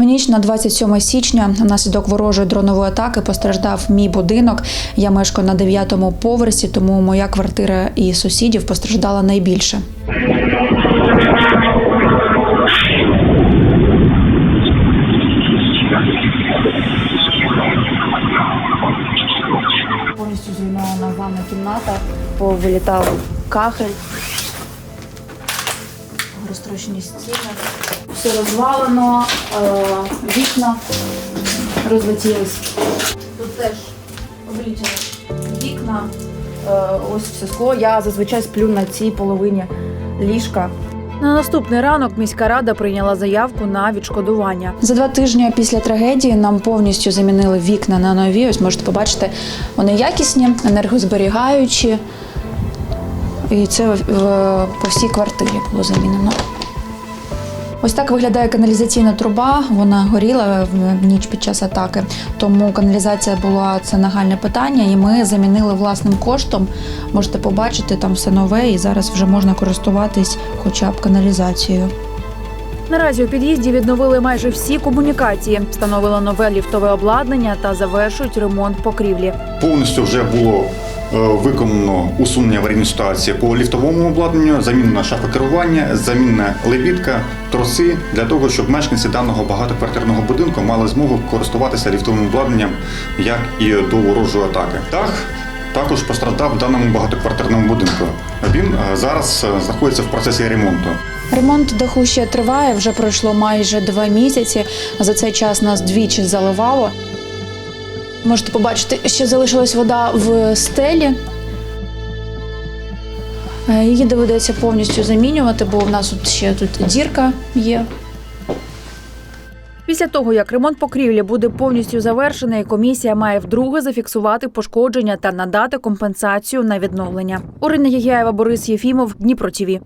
В ніч на 27 січня внаслідок ворожої дронової атаки постраждав мій будинок. Я мешкаю на 9-му поверсі, тому моя квартира і сусідів постраждала найбільше. Повністю зруйнована ванна кімната, повилітав кахель, розтрощені стіни. Все розвалено, е, вікна розлетілись. Тут теж облітіли вікна, е, ось все скло. Я зазвичай сплю на цій половині ліжка. На наступний ранок міська рада прийняла заявку на відшкодування. За два тижні після трагедії нам повністю замінили вікна на нові. Ось можете побачити, вони якісні, енергозберігаючі. І це по всій квартирі було замінено. Ось так виглядає каналізаційна труба. Вона горіла в ніч під час атаки. Тому каналізація була це нагальне питання, і ми замінили власним коштом. Можете побачити там все нове, і зараз вже можна користуватись хоча б каналізацією. Наразі у під'їзді відновили майже всі комунікації, встановили нове ліфтове обладнання та завершують ремонт покрівлі. Повністю вже було виконано усунення аварійної ситуації по ліфтовому обладнанню, замінена шафа керування, замінена лебідка, троси для того, щоб мешканці даного багатоквартирного будинку мали змогу користуватися ліфтовим обладнанням, як і до ворожої атаки. Дах також постраждав в даному багатоквартирному будинку. Він е, зараз е, знаходиться в процесі ремонту. Ремонт даху ще триває, вже пройшло майже два місяці. За цей час нас двічі заливало. Можете побачити, ще залишилась вода в стелі. Е, Її доведеться повністю замінювати, бо в нас тут ще тут дірка є. Після того, як ремонт покрівлі буде повністю завершений, комісія має вдруге зафіксувати пошкодження та надати компенсацію на відновлення. Орина Єгяєва, Борис Єфімов, Дніпро ТІВІ.